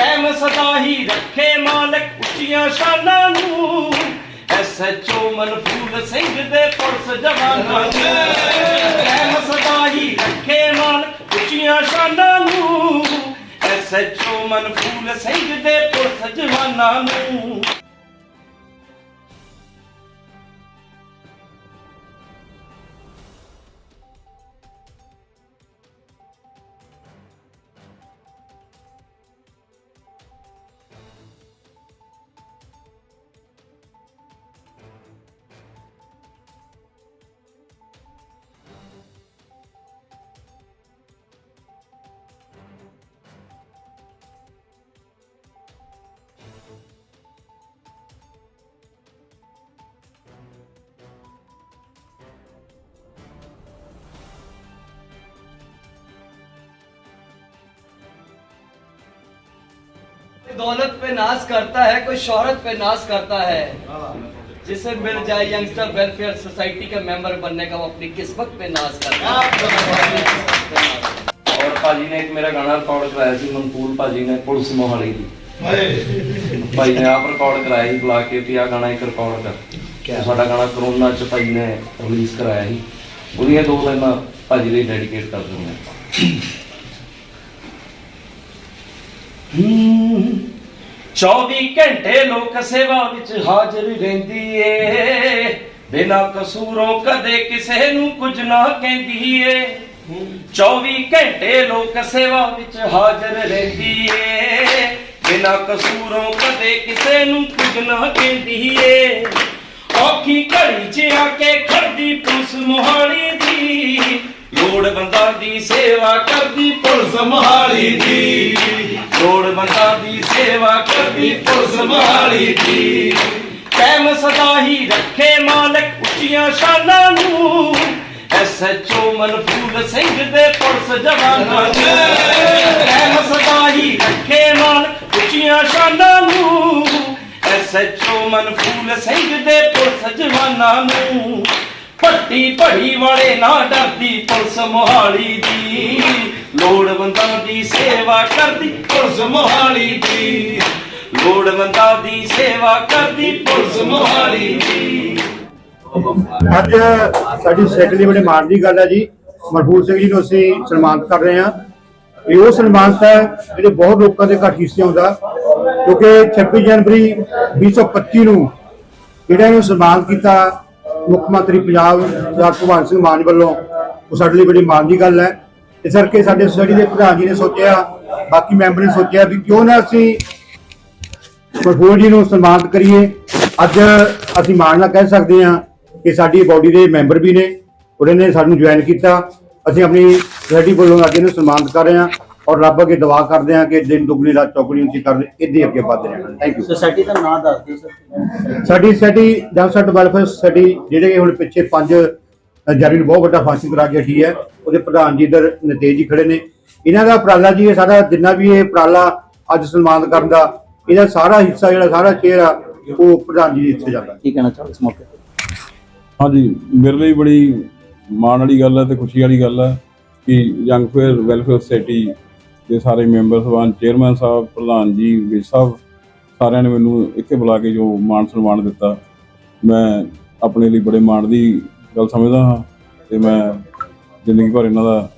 ਕਾਇਮ ਸਦਾ ਹੀ ਰੱਖੇ ਮਾਲਕ ਉੱਚੀਆਂ ਸ਼ਾਨਾਂ ਨੂੰ। ਐਸਐਚਓ ਮਨਫੂਲ ਸਿੰਘ ਦੇ ਪੁਲਿਸ ਜਵਾਨਾਂ ਨੂੰ। ਕਾਇਮ ਸਦਾ ਹੀ ਰੱਖੇ ਮਾਲਕ ਉੱਚੀਆਂ ਸ਼ਾਨਾਂ ਨੂੰ। ਐਸਐਚਓ ਮਨਫੂਲ ਸਿੰਘ ਦੇ ਪੁਲਿਸ ਜਵਾਨਾਂ ਨੂੰ। दौलत पे नाज करता है कोई शोहरत पे नाज करता है जिसे मिल जाए यंगस्टर वेलफेयर सोसाइटी का मेंबर बनने का वो अपनी किस्मत पे नाज करता है ਔਰ ਭਾਜੀ ਨੇ ਇੱਕ ਮੇਰਾ ਗਾਣਾ ਰਿਕਾਰਡ ਕਰਾਇਆ ਸੀ ਮਨਪੂਰ ਭਾਜੀ ਨੇ ਪੁਲਿਸ ਮੋਹਾਲੀ ਦੀ ਭਾਈ ਨੇ ਆਪ ਰਿਕਾਰਡ ਕਰਾਇਆ ਸੀ ਬੁਲਾ ਕੇ ਵੀ ਆ ਗਾਣਾ ਇੱਕ ਰਿਕਾਰਡ ਕਰ ਤੇ ਸਾਡਾ ਗਾਣਾ ਕਰੋਨਾ ਚ ਭਾਈ ਨੇ ਰਿਲੀਜ਼ ਕਰਾਇਆ ਸੀ ਉਹਦੀਆਂ ਦੋ ਲਾਈਨਾਂ ਭਾਜੀ ਲਈ ਡੈਡੀਕੇਟ ਕਰ ਦਿੰਦੇ ਹੂੰ 24 ਘੰਟੇ ਲੋਕ ਸੇਵਾ ਵਿੱਚ ਹਾਜ਼ਰ ਰਹਿੰਦੀ ਏ। ਬਿਨਾਂ ਕਸੂਰੋਂ ਕਦੇ ਕਿਸੇ ਨੂੰ ਕੁਝ ਨਾ ਕਹਿੰਦੀ ਏ। 24 ਘੰਟੇ ਲੋਕ ਸੇਵਾ ਵਿੱਚ ਹਾਜ਼ਰ ਰਹਿੰਦੀ ਏ। ਬਿਨਾਂ ਕਸੂਰੋਂ ਕਦੇ ਕਿਸੇ ਨੂੰ ਕੁਝ ਨਾ ਕਹਿੰਦੀ ਏ। ਔਖੀ ਘੜੀ 'ਚ ਆ ਕੇ ਖੜਦੀ ਪੁਲਿਸ ਮੋਹਾਲੀ ਦੀ। ਲੋੜਵੰਦਾਂ ਦੀ ਸੇਵਾ ਕਰਦੀ ਪੁਲਿਸ ਮੋਹਾਲੀ ਦੀ। ਲੋੜਵੰਦਾਂ ਦੀ ਸੇਵਾ ਕਰਦੀ ਪੁਲਿਸ ਮੋਹਾਲੀ ਦੀ। ਕਾਇਮ ਸਦਾ ਹੀ ਰੱਖੇ ਮਾਲਕ ਉੱਚੀਆਂ ਸ਼ਾਨਾਂ ਨੂੰ। ਐਸਐਚਓ ਮਨਫੂਲ ਸਿੰਘ ਦੇ ਪੁਲਿਸ ਜਵਾਨਾਂ ਨੂੰ। ਕੈਮ ਸਦਾ ਹੀ ਰੱਖੇ ਮਾਲਕ ਉੱਚੀਆਂ ਸ਼ਾਨਾਂ ਨੂੰ। ਐਸਐਚਓ ਮਨਫੂਲ ਸਿੰਘ ਦੇ ਪੁਲਿਸ ਜਵਾਨਾਂ ਨੂੰ। ਪੱਟੀ ਭੜੀ ਵਾਲੇ ਨਾ ਡਰਦੀ ਪੁਲਿਸ ਮੋਹਾਲੀ ਦੀ। ਲੋੜਵੰਦਾਂ ਦੀ ਸੇਵਾ ਕਰਦੀ ਪੁਲਿਸ ਮੋਹਾਲੀ ਦੀ। ਲੋੜਵੰਦਾਂ ਦੀ ਸੇਵਾ ਕਰਦੀ ਪੁਲਿਸ ਮੋਹਾਲੀ ਦੀ। ਅੱਜ ਸਾਡੀ ਸੋਸਾਇਟੀ ਦੀ ਬੜੇ ਮਾਣ ਦੀ ਗੱਲ ਹੈ ਜੀ। ਮਰਹੂਮ ਸਿੰਘ ਜੀ ਨੂੰ ਅਸੀਂ ਸਨਮਾਨਿਤ ਕਰ ਰਹੇ ਹਾਂ। ਇਹ ਉਹ ਸਨਮਾਨਿਤ ਹੈ ਜਿਹੜੇ ਬਹੁਤ ਲੋਕਾਂ ਦੇ ਘੱਟ ਹਿੱਸੇ ਆਉਂਦਾ ਕਿਉਂਕਿ 26 ਜਨਵਰੀ 2025 ਨੂੰ ਜਿਹੜਾ ਇਹਨੂੰ ਸਨਮਾਨਿਤ ਕੀਤਾ ਮੁੱਖ ਮੰਤਰੀ ਪੰਜਾਬ ਸਰਦਾਰ ਭਗਵੰਤ ਸਿੰਘ ਮਾਨ ਵੱਲੋਂ, ਉਹ ਸਾਡੇ ਲਈ ਬੜੀ ਮਾਣ ਦੀ ਗੱਲ ਹੈ। ਇਸ ਕਰਕੇ ਸਾਡੇ ਸੋਸਾਇਟੀ ਦੇ ਪ੍ਰਧਾਨ ਜੀ ਨੇ ਸੋਚਿਆ, ਬਾਕੀ ਮੈਂਬਰ ਨੇ ਸੋਚਿਆ ਵੀ ਕਿਉਂ ਨਾ ਅਸੀਂ ਮਰਹੂਮ ਜੀ ਨੂੰ ਸਨਮਾਨਿਤ ਕਰੀਏ। ਅੱਜ ਅਸੀਂ ਮਾਣ ਨਾਲ ਕਹਿ ਸਕਦੇ ਹਾਂ ਕਿ ਸਾਡੀ ਬਾਡੀ ਦੇ ਮੈਂਬਰ ਵੀ ਨੇ, ਉਹਨਾਂ ਨੇ ਸਾਨੂੰ ਜੁਆਇਨ ਕੀਤਾ। ਅਸੀਂ ਆਪਣੀ ਸੋਸਾਇਟੀ ਵੱਲੋਂ ਅੱਜ ਇਹਨੂੰ ਸਨਮਾਨਿਤ ਕਰ ਰਹੇ ਹਾਂ। ਔਰ ਰੱਬ ਅੱਗੇ ਦੁਆ ਕਰਦੇ ਹਾਂ ਕਿ ਦਿਨ ਦੁਗਣੀ ਰਾਤ ਚੌਗਣੀ ਅਸੀਂ ਕਰਦੇ ਇੱਦੇ ਅੱਗੇ ਵੱਧਦੇ ਰਹਿਣਾ। ਥੈਂਕ ਯੂ ਸੋਸਾਇਟੀ ਦਾ ਨਾਮ ਦੱਸ ਦਿਓ ਸਰ। ਸਾਡੀ ਸੋਸਾਇਟੀ ਜਨਸਟ ਵੈਲਫੇਅਰ ਸੋਸਾਇਟੀ ਜਿਹੜੇ ਹੁਣ ਪਿੱਛੇ 5 ਜਨਵਰੀ ਨੂੰ ਬਹੁਤ ਵੱਡਾ ਫੰਕਸ਼ਨ ਕਰਾ ਕੇ ਹੈ ਉਹਦੇ ਪ੍ਰਧਾਨ ਜੀ ਇਧਰ ਨਤੇਜ ਜੀ ਖੜੇ ਨੇ। ਇਹਨਾਂ ਦਾ ਉਪਰਾਲਾ ਜੀ ਇਹ ਸਾਡਾ ਜਿੰਨਾ ਵੀ ਇਹ ਉਪਰਾਲਾ ਅੱਜ ਸਨਮਾਨਿਤ ਕਰਨ ਦਾ ਇਹਦਾ ਸਾਰਾ ਹਿੱਸਾ ਜਿਹੜਾ ਸਾਰਾ ਸ਼ੇਅਰ ਆ ਉਹ ਪ੍ਰਧਾਨ ਜੀ ਦੇ ਇੱਥੇ ਜਾਂਦਾ। ਕੀ ਕਹਿਣਾ ਚਾਹੋ ਇਸ ਮੌਕੇ ਹਾਂਜੀ ਮੇਰੇ ਲਈ ਬੜੀ ਮਾਣ ਵਾਲੀ ਗੱਲ ਹੈ ਤੇ ਖੁਸ਼ੀ ਵਾਲੀ ਗੱਲ ਹੈ ਕਿ ਯੰਗ ਫੇਅਰ ਵੈਲਫੇਅਰ ਸੁਸਾਇਟੀ ਦੇ ਸਾਰੇ ਮੈਂਬਰ ਸਭਾਨ ਚੇਅਰਮੈਨ ਸਾਹਿਬ, ਪ੍ਰਧਾਨ ਜੀ ਵਿਜ ਸਾਹਿਬ ਸਾਰਿਆਂ ਨੇ ਮੈਨੂੰ ਇੱਥੇ ਬੁਲਾ ਕੇ ਜੋ ਮਾਣ ਸਨਮਾਨ ਦਿੱਤਾ। ਮੈਂ ਆਪਣੇ ਲਈ ਬੜੇ ਮਾਣ ਦੀ ਗੱਲ ਸਮਝਦਾ ਹਾਂ ਤੇ ਮੈਂ ਜ਼ਿੰਦਗੀ ਭਰ ਇਹਨਾਂ ਦਾ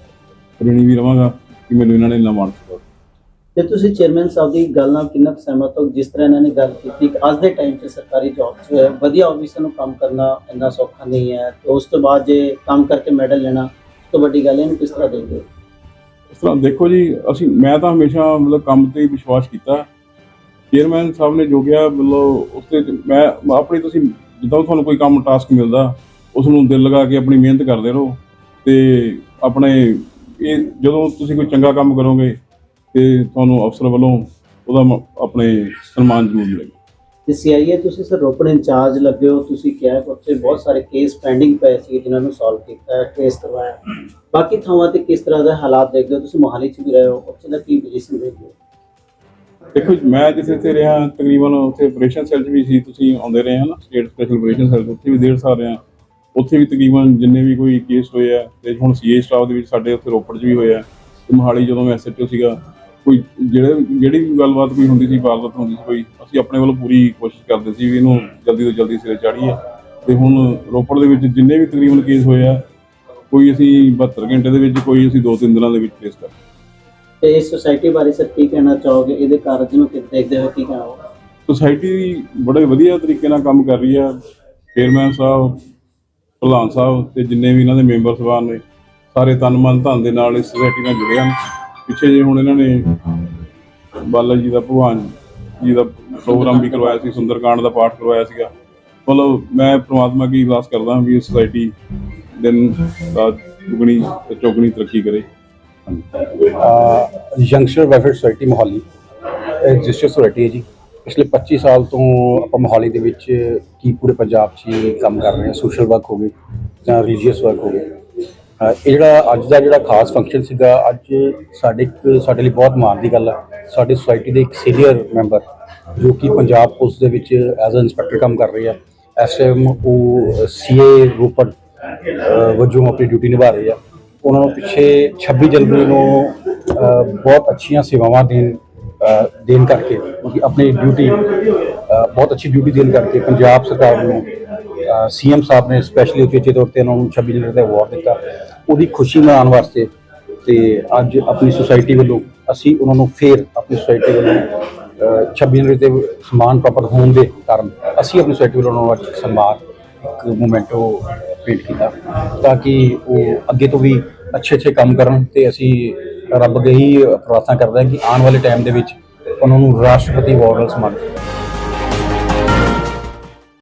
ऋणी ਵੀ ਰਵਾਂਗਾ ਕਿ ਮੈਨੂੰ ਇਹਨਾਂ ਨੇ ਇੰਨਾ ਮਾਣ ਦਿੱਤਾ। ਤੇ ਤੁਸੀਂ ਚੇਅਰਮੈਨ ਸਾਹਿਬ ਦੀ ਗੱਲ ਨਾਲ ਕਿੰਨਾ ਕੁ ਸਹਿਮਤ ਹੋ? ਜਿਸ ਤਰ੍ਹਾਂ ਇਹਨਾਂ ਨੇ ਗੱਲ ਕੀਤੀ ਕਿ ਅੱਜ ਦੇ ਟਾਈਮ 'ਚ ਸਰਕਾਰੀ ਜੌਬ 'ਚ ਵਧੀਆ ਆਫਿਸਰ ਨੂੰ ਕੰਮ ਕਰਨਾ ਇੰਨਾ ਸੌਖਾ ਨਹੀਂ ਹੈ, ਤੇ ਉਸ ਤੋਂ ਬਾਅਦ ਜੇ ਕੰਮ ਕਰਕੇ ਮੈਡਲ ਲੈਣਾ, ਉਸ ਤੋਂ ਵੱਡੀ ਗੱਲ ਇਹਨੂੰ ਕਿਸ ਤਰ੍ਹਾਂ ਦੇਖਦੇ ਹੋ? ਇਸ ਤਰ੍ਹਾਂ ਦੇਖੋ ਜੀ, ਅਸੀਂ, ਮੈਂ ਤਾਂ ਹਮੇਸ਼ਾ ਮਤਲਬ ਕੰਮ ਤੇ ਵਿਸ਼ਵਾਸ ਕੀਤਾ। ਚੇਅਰਮੈਨ ਸਾਹਿਬ ਨੇ ਜੋ ਕਿਹਾ, ਮਤਲਬ ਉਸ ਤੇ ਮੈਂ ਆਪਣੀ ਤੁਸੀਂ, ਜਿੱਦਾਂ ਤੁਹਾਨੂੰ ਕੋਈ ਕੰਮ ਟਾਸਕ ਮਿਲਦਾ ਉਸ ਨੂੰ ਦਿਲ ਲਗਾ ਕੇ ਆਪਣੀ ਮਿਹਨਤ ਕਰਦੇ ਰਹੋ ਤੇ ਆਪਣੇ ਇਹ ਜਦੋਂ ਤੁਸੀਂ ਕੋਈ ਚੰਗਾ ਕੰਮ ਕਰੋਗੇ ਤੇ ਤੁਹਾਨੂੰ ਅਫਸਰ ਵੱਲੋਂ ਉਹਦਾ ਆਪਣੇ ਸਨਮਾਨ ਜ਼ਰੂਰ ਮਿਲੇਗਾ। ਤੇ ਸੀਆਈਏ ਤੁਸੀਂ ਸਰ ਰੋਪੜ ਇੰਚਾਰਜ ਲੱਗੇ ਹੋ, ਤੁਸੀਂ ਕਿਹਾ ਕਿ ਉੱਥੇ ਬਹੁਤ ਸਾਰੇ ਕੇਸ ਪੈਂਡਿੰਗ ਪਏ ਸੀ ਜਿਨ੍ਹਾਂ ਨੂੰ ਸੋਲਵ ਕੀਤਾ ਟ੍ਰੇਸ ਕਰਵਾਇਆ। ਬਾਕੀ ਥਾਵਾਂ ਤੇ ਕਿਸ ਤਰ੍ਹਾਂ ਦੇ ਹਾਲਾਤ ਦੇਖਦੇ ਹੋ? ਤੁਸੀਂ ਮੋਹਾਲੀ 'ਚ ਵੀ ਰਹੇ ਹੋ, ਉੱਥੇ ਦਾ ਕੀ ਪੋਜੀਸ਼ਨ ਦੇਖਦੇ ਹੋ? ਦੇਖੋ ਮੈਂ ਜਿੱਥੇ ਤੇ ਰਿਹਾ, ਤਕਰੀਬਨ ਉੱਥੇ ਆਪਰੇਸ਼ਨ ਸੈੱਲ 'ਚ ਵੀ ਸੀ, ਤੁਸੀਂ ਆਉਂਦੇ ਰਹੇ ਹੋ ਸਟੇਟ ਸਪੈਸ਼ਲ ਆਪਰੇਸ਼ਨ ਸੈੱਲ ਉੱਥੇ ਵੀ ਡੇਢ ਸਾਲ ਰਿਹਾ। ਉੱਥੇ ਵੀ ਤਕਰੀਬਨ ਜਿੰਨੇ ਵੀ ਕੋਈ ਕੇਸ ਹੋਏ ਆ, ਤੇ ਹੁਣ ਸੀਏ ਸਟਾਫ ਦੇ ਵਿੱਚ ਸਾਡੇ ਉੱਥੇ ਰੋਪੜ 'ਚ ਵੀ ਹੋਇਆ। ਤੇ ਮੋਹਾਲੀ ਜਦੋਂ ਮੈਂ ਐਸਐਚਓ ਸੀਗਾ ਕੋਈ ਜਿਹੜੇ ਜਿਹੜੀ ਵੀ ਗੱਲਬਾਤ ਕੋਈ ਹੁੰਦੀ ਸੀ ਵਾਰਦਾਤ ਹੁੰਦੀ ਸੀ ਕੋਈ ਅਸੀਂ ਆਪਣੇ ਵੱਲੋਂ ਪੂਰੀ ਕੋਸ਼ਿਸ਼ ਕਰਦੇ ਸੀ ਵੀ ਇਹਨੂੰ ਜਲਦੀ ਤੋਂ ਜਲਦੀ ਸਿਰੇ ਚਾੜੀਏ। ਤੇ ਹੁਣ ਰੋਪੜ ਦੇ ਵਿੱਚ ਜਿੰਨੇ ਵੀ ਤਕਰੀਬਨ ਕੇਸ ਹੋਏ ਆ ਕੋਈ ਅਸੀਂ 72 ਘੰਟੇ ਦੇ ਵਿੱਚ ਕੋਈ ਅਸੀਂ 2-3 ਦਿਨਾਂ ਦੇ ਵਿੱਚ ਫੇਸ ਕਰ ਤੇ ਇਸ ਸੁਸਾਇਟੀ ਬਾਰੇ ਸਰ ਕੀ ਕਹਿਣਾ ਚਾਹੋਗੇ? ਇਹਦੇ ਕਾਰਜ ਨੂੰ ਕਿਵੇਂ ਦੇਖਦੇ ਹੋ? ਕੀ ਕਹਿਣਾ ਸੁਸਾਇਟੀ ਬੜੇ ਵਧੀਆ ਤਰੀਕੇ ਨਾਲ ਕੰਮ ਕਰ ਰਹੀ ਹੈ ਚੇਅਰਮੈਨ ਸਾਹਿਬ ਪ੍ਰਧਾਨ ਸਾਹਿਬ ਤੇ ਜਿੰਨੇ ਵੀ ਇਹਨਾਂ ਦੇ ਮੈਂਬਰ ਸਭਾਨ ਨੇ ਸਾਰੇ ਤਨ ਮਨ ਧਨ ਦੇ ਨਾਲ ਇਸ ਸੁਸਾਇਟੀ ਨਾਲ ਜੁੜੇ ਹਨ। ਪਿੱਛੇ ਜੇ ਹੁਣ ਇਹਨਾਂ ਨੇ ਬਾਲਾ ਜੀ ਦਾ ਭਗਵਾਨ ਜੀ ਦਾ ਪ੍ਰੋਗਰਾਮ ਵੀ ਕਰਵਾਇਆ ਸੀ, ਸੁੰਦਰਕਾਂਡ ਦਾ ਪਾਠ ਕਰਵਾਇਆ ਸੀਗਾ। ਮਤਲਬ ਮੈਂ ਪ੍ਰਮਾਤਮਾ ਕੀ ਅਰਦਾਸ ਕਰਦਾ ਹਾਂ ਵੀ ਇਹ ਸੁਸਾਇਟੀ ਦਿਨ ਰਾਤ ਦੁਗਣੀ ਤੇ ਚੌਗਣੀ ਤਰੱਕੀ ਕਰੇ। Youngster welfare society Mohali register society ਹੈ ਜੀ। ਪਿਛਲੇ 25 ਸਾਲ ਤੋਂ ਆਪਾਂ ਮੋਹਾਲੀ ਦੇ ਵਿੱਚ ਕੀ ਪੂਰੇ ਪੰਜਾਬ 'ਚ ਕੰਮ ਕਰ ਰਹੇ ਹਾਂ ਸੋਸ਼ਲ ਵਰਕ ਹੋ ਗਏ ਜਾਂ ਰਿਲੀਜੀਅਸ ਵਰਕ ਹੋ ਗਏ ਇਹ ਜਿਹੜਾ ਅੱਜ ਦਾ ਜਿਹੜਾ ਖਾਸ ਫੰਕਸ਼ਨ ਸੀਗਾ, ਅੱਜ ਸਾਡੇ ਇੱਕ ਸਾਡੇ ਲਈ ਬਹੁਤ ਮਾਣ ਦੀ ਗੱਲ ਹੈ ਸਾਡੀ ਸੁਸਾਇਟੀ ਦੇ ਇੱਕ ਸੀਨੀਅਰ ਮੈਂਬਰ ਜੋ ਕਿ ਪੰਜਾਬ ਪੁਲਿਸ ਦੇ ਵਿੱਚ ਐਜ਼ ਅ ਇੰਸਪੈਕਟਰ ਕੰਮ ਕਰ ਰਹੇ ਆ। ਇਸ ਟਾਈਮ ਉਹ ਸੀਏ ਰੋਪੜ ਵਜੋਂ ਆਪਣੀ ਡਿਊਟੀ ਨਿਭਾ ਰਹੇ ਆ। ਉਹਨਾਂ ਨੂੰ ਪਿੱਛੇ 26 ਜਨਵਰੀ ਨੂੰ ਬਹੁਤ ਅੱਛੀਆਂ ਸੇਵਾਵਾਂ ਦੇਣ ਦੇਣ ਕਰਕੇ, ਕਿਉਂਕਿ ਆਪਣੀ ਡਿਊਟੀ ਬਹੁਤ ਅੱਛੀ ਡਿਊਟੀ ਦੇਣ ਕਰਕੇ ਪੰਜਾਬ ਸਰਕਾਰ ਨੂੰ ਸੀਐਮ ਸਾਹਿਬ ਨੇ ਸਪੈਸ਼ਲੀ ਉਚੇਚੇ ਤੌਰ ਤੇ ਉਹਨਾਂ ਨੂੰ 26 ਜਨਵਰੀ ਦਾ ਅਵਾਰਡ ਦਿੱਤਾ। ਉਹਦੀ ਖੁਸ਼ੀ ਮਨਾਉਣ ਵਾਸਤੇ ਤੇ ਅੱਜ ਆਪਣੀ ਸੁਸਾਇਟੀ ਵੱਲੋਂ ਅਸੀਂ ਉਹਨਾਂ ਨੂੰ ਫੇਰ ਆਪਣੀ ਸੁਸਾਇਟੀ ਵੱਲੋਂ ਅਹ 26 ਜਨਵਰੀ ਤੇ ਸਨਮਾਨ ਪ੍ਰਾਪਤ ਹੋਣ ਦੇ ਕਾਰਨ ਅਸੀਂ ਆਪਣੀ ਸੁਸਾਇਟੀ ਵੱਲੋਂ ਉਹਨਾਂ ਨੂੰ ਅੱਜ ਸਨਮਾਨ ਇੱਕ ਮੂਮੈਂਟੋ ਭੇਂਟ ਕੀਤਾ ਤਾਂ ਕਿ ਉਹ ਅੱਗੇ ਤੋਂ ਵੀ ਅੱਛੇ ਅੱਛੇ ਕੰਮ ਕਰਨ ਤੇ ਅਸੀਂ ਰੱਬ ਅੱਗੇ ਹੀ ਪ੍ਰਾਰਥਨਾ ਕਰਦੇ ਹਾਂ ਕਿ ਆਉਣ ਵਾਲੇ ਟਾਈਮ ਦੇ ਵਿੱਚ ਉਹਨਾਂ ਨੂੰ ਰਾਸ਼ਟਰਪਤੀ ਅਵਾਰਡ ਨਾਲ ਸਨਮਾਨਿਤ